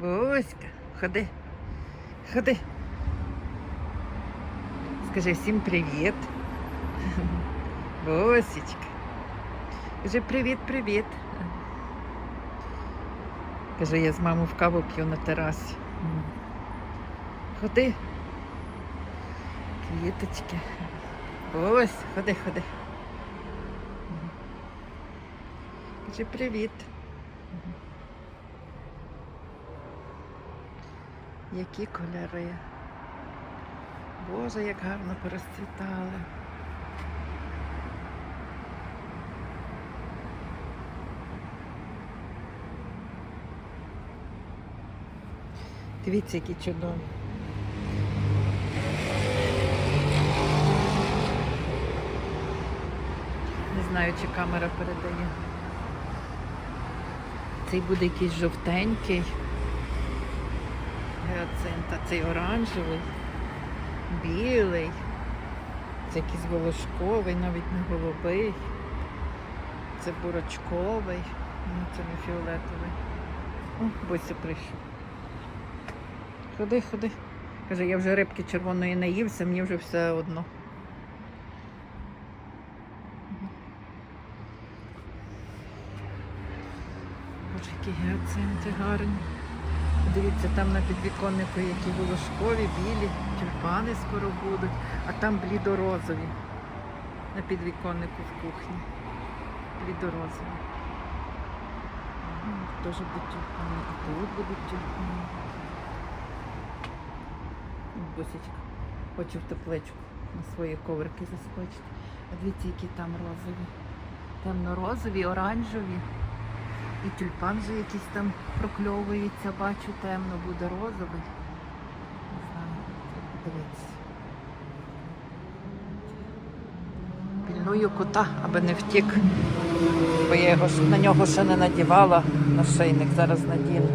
Боська, ходи. Ходи. Скажи всім привіт. Босічка. Кажи привіт-привіт. Каже, я з мамою в каву п'ю на терасі. Ходи. Квіточки. Ось, ходи, ходи. М. Кажи привіт. Які кольори. Боже, як гарно порозцвітали. Дивіться, які чудові. Не знаю, чи камера передає. Цей буде якийсь жовтенький. Гіацинт, а цей оранжевий, білий. Це якийсь волошковий, навіть не голубий. Це бурочковий, ну це не фіолетовий. О, Бося прийшов. Ходи, ходи. Каже, я вже рибки червоної наївся, мені вже все одно. Боже, які гіацинти гарні. Дивіться, там на підвіконнику які волошкові, білі, тюльпани скоро будуть, а там блідорозові. На підвіконнику в кухні. Блідорозові. Теж будуть тюльпани. І тут будуть тюльпани. Бусечка. Хочу в тепличку на свої коврики заскочити. А дивіться, які там розові. Темно-розові, оранжеві. І тюльпан вже якийсь там прокльовується, бачу, темно буде розовий. Не знаю, подивитися. Пільную кота, аби не втік. Бо я його на нього ще не надівала на шийник, зараз надіну.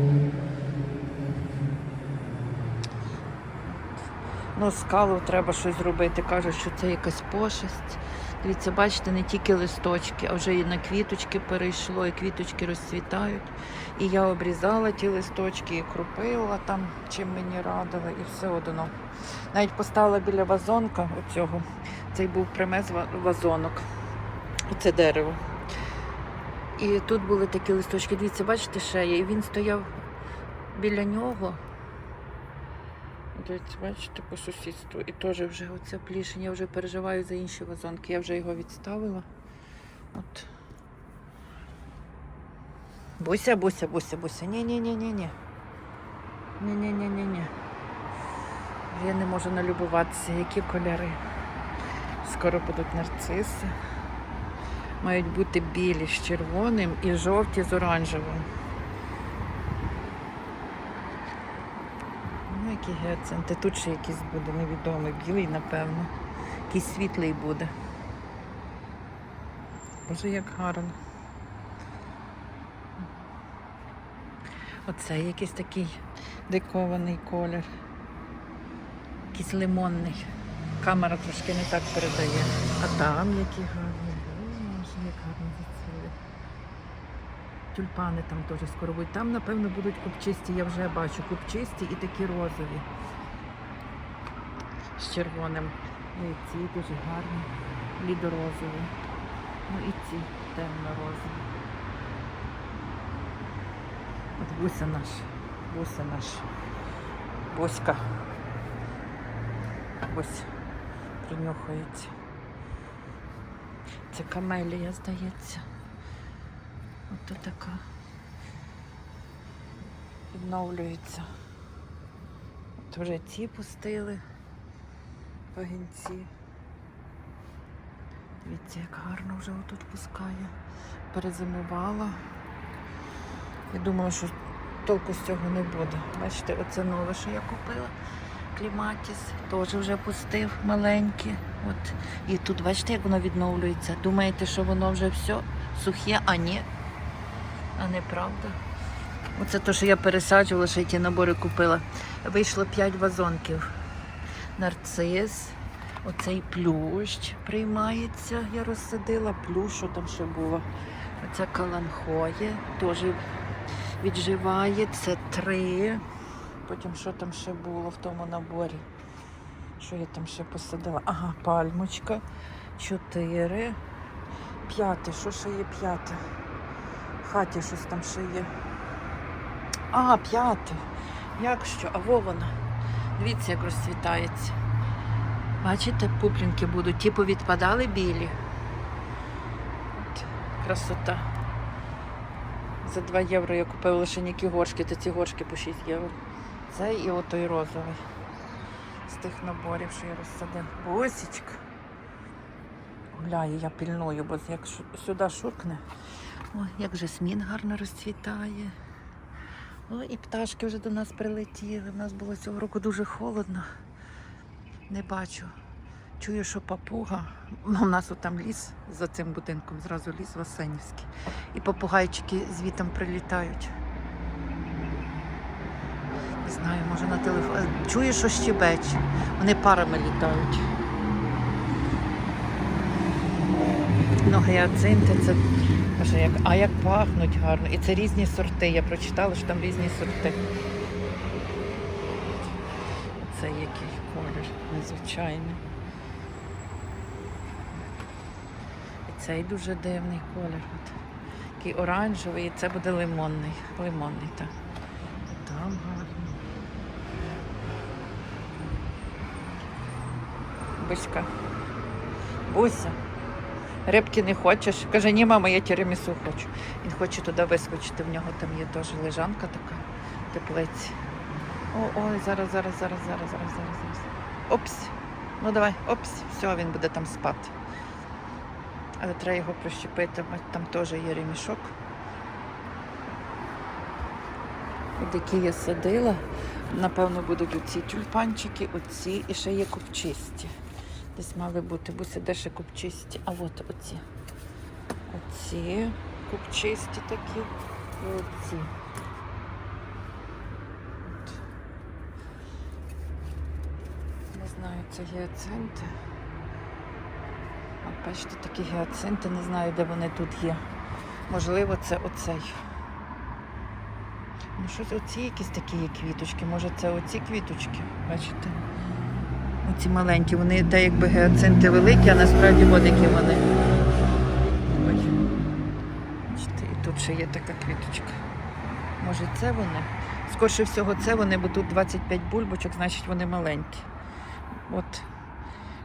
Ну, скалу треба щось зробити. Кажуть, що це якась пошесть. Дивіться, бачите, не тільки листочки, а вже і на квіточки перейшло, і квіточки розцвітають. І я обрізала ті листочки і крупила там, чим мені радили, і все одно. Навіть поставила біля вазонка оцього. Цей був примез вазонок. Оце дерево. І тут були такі листочки. Дивіться, бачите, ще є. І він стояв біля нього. Дивіться, бачите, по сусідству. І теж вже оце плішень. Я вже переживаю за інші вазонки. Я вже його відставила. От. Буся, буся, буся, буся. Ні-ні-ні-ні-ні. Ні-ні-ні-ні-ні. Я не можу налюбуватися, які кольори. Скоро будуть нарциси. Мають бути білі з червоним і жовті з оранжевим. Які гіацинти. Тут ще якийсь буде невідомий, білий, напевно. Якийсь світлий буде. Боже, як гарно. Оце якийсь такий дикований колір. Якийсь лимонний. Камера трошки не так передає. А там які гарні. Боже, як гарно зацвіли. Тюльпани там теж скоро будуть. Там, напевно, будуть купчисті, я вже бачу, купчисті і такі розові. З червоним. І ці дуже гарні, блідорозові. Ну і ці темно-розові. От буся наш, буся наш. Боська. Ось принюхується. Це камелія, здається. Ото така. Відновлюється. От вже ці пустили пагінці. Дивіться, як гарно вже отут пускає. Перезимувала. Я думала, що толку з цього не буде. Бачите, оце нове, що я купила. Кліматіс теж вже пустив маленькі. От. І тут бачите, як воно відновлюється. Думаєте, що воно вже все сухе, а ні. А неправда. Оце те, що я пересаджувала, ще й ті набори купила. Вийшло 5 вазонків. Нарцис, оцей плющ приймається. Я розсадила плющ, що там ще було. Оця каланхоє, теж відживає. Це три. Потім що там ще було в тому наборі? Що я там ще посадила? Ага, пальмочка. Чотири. П'яте. Що ще є п'яте? Хаті щось там ще є. А, п'яте. Як що? А во вона. Дивіться, як розцвітається. Бачите, пуплінки будуть. Ті повідпадали білі. От, красота. За 2 євро я купила лише нікі горшки, то ці горшки по 6 євро. Це і отой розовий. З тих наборів, що я розсадила. Босічка. Гуляє, я пільную, бо як сюди шуркне. О, як жасмін гарно розцвітає. О, і пташки вже до нас прилетіли. У нас було цього року дуже холодно. Не бачу. Чую, що папуга. Ну, у нас там ліс за цим будинком, зразу ліс Васенівський. І попугайчики звітом прилітають. Не знаю, може на телефон. Чую, що щебече. Вони парами літають. Ну, гіацинти це. Боже, як... А як пахнуть гарно. І це різні сорти. Я прочитала, що там різні сорти. Це який колір незвичайний. І цей дуже дивний колір. От. Такий оранжевий, і це буде лимонний. Лимонний, так. Там гарно. Буська. Буся. Рибки не хочеш? Каже, ні, мама, я тірамісу хочу. Він хоче туди вискочити, в нього там є теж лежанка така, теплиці. О, ой, зараз, зараз, зараз, зараз, зараз, зараз, зараз. Опс. Ну давай, опс, все, він буде там спати. Але треба його прищепити, там теж є ремішок. Які я садила. Напевно, будуть оці тюльпанчики, оці і ще є купчисті. Десь мали бути, буси де ще купчисті. А от оці. Оці купчисті такі. І оці. От. Не знаю, це гіацинти. От бачите, такі гіацинти, не знаю, де вони тут є. Можливо, це оцей. Ну, щось оці якісь такі є квіточки. Може, це оці квіточки, бачите? Оці маленькі, вони те якби гіацинти великі, а насправді які вони. Ой. І тут ще є така квіточка. Може, це вони? Скорше всього, це вони, бо тут 25 бульбочок, значить вони маленькі. От,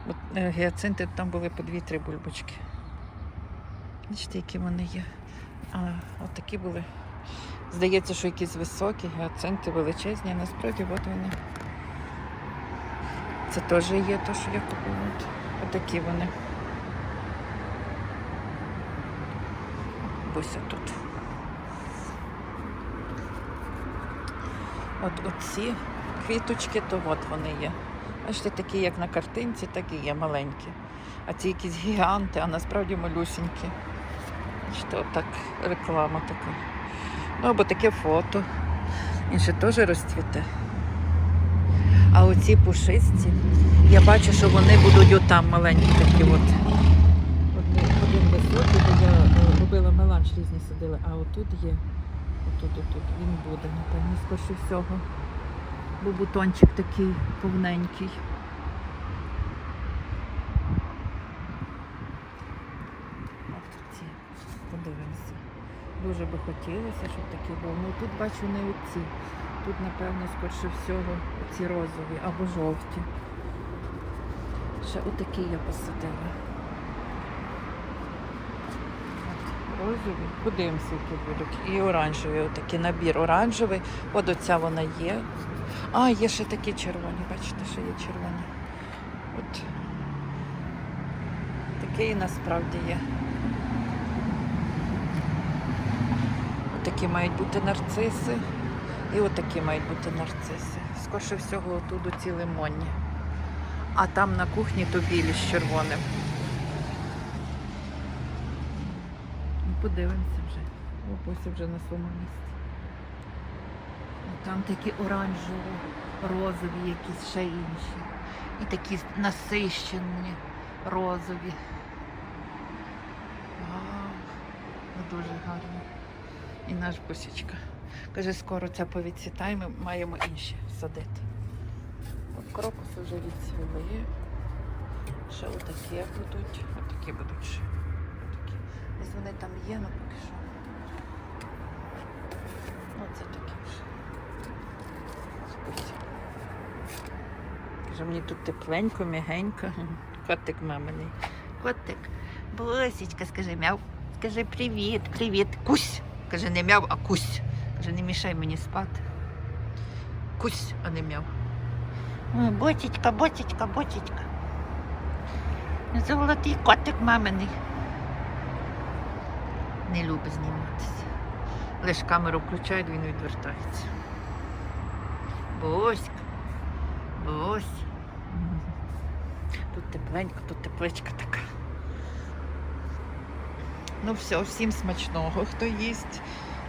от е, гіацинти там були по 2-3 бульбочки. Бачите, які вони є. А от такі були. Здається, що якісь високі, гіацинти величезні, а насправді от вони. Це теж є те, що я купила. От. Отакі вони. Буся тут. От оці квіточки, то от вони є. Бачите, такі, як на картинці, так і є маленькі. А ці якісь гіганти, а насправді малюсінькі. Бачите, отак реклама така. Ну, або таке фото. Він ще теж розцвіте. А оці пушисті, я бачу, що вони будуть отам маленькі такі от. Один, один високий, де я е, робила меланж різні садила, а отут є. Отут, отут, він буде, напевно, скорше всього. Бо бутончик такий повненький. От подивимося. Дуже би хотілося, щоб такі були. Ну тут бачу не оці. Тут, напевно, скорше всього ці розові або жовті. Ще отакі я посадила. Розові. Подивимося, які будуть. І оранжеві, отакий набір оранжевий. От оця вона є. А, є ще такі червоні, бачите, що є червоні. От. Такий насправді є. Такі мають бути нарциси. І отакі мають бути нарциси. Скорше всього, отут ці лимонні. А там на кухні то білі з червоним. Ну, подивимося вже. О, вже на своєму місці. Там такі оранжево, розові, якісь ще інші. І такі насищені розові. Вау, ну, дуже гарно. І наш бусічка. Каже, скоро це повідцвітає, ми маємо інші садити. От крокуси вже відцвіли. Ще отакі будуть. Отакі будуть ще. Отакі. Десь вони там є, ну поки що. Оце такі вже. Каже, мені тут тепленько, м'ягенько. Котик маминий. Котик. Босічка, скажи мяу. Скажи привіт, привіт. Кусь. Каже, не мяу, а кусь. Каже, не мішай мені спати. Кусь, а не мяу. Ой, Ботічка, ботічка, ботічка. Золотий котик маминий. Не любить зніматися. Лиш камеру включають, він відвертається. Боська. Бось. Тут тепленько, тут тепличка така. Ну все, всім смачного, хто їсть.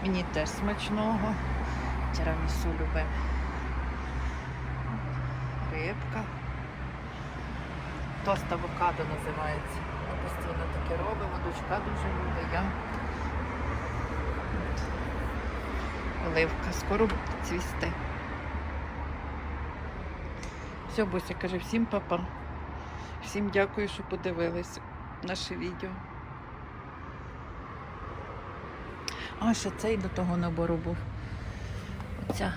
Мені теж смачного. Тірамісу любимо. Рибка. Тост авокадо називається. Ми постійно таке робимо, дочка дуже любить, я. Оливка скоро цвісти. Все, Буся каже, всім папа. Всім дякую, що подивились наше відео. А, ще цей до того набору був. Оця.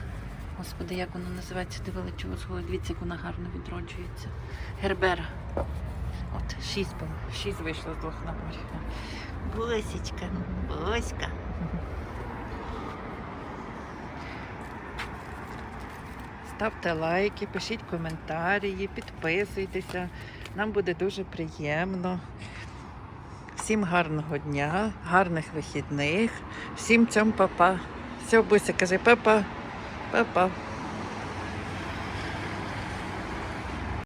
Господи, як вона називається, дивила чого свого. Дивіться, як вона гарно відроджується. Гербера. От, шість було. Шість вийшло з двох наборів. Босічка, боська. Ставте лайки, пишіть коментарі, підписуйтеся. Нам буде дуже приємно. Всім гарного дня, гарних вихідних. Всім цьому папа. Все, Буся, каже, папа, папа.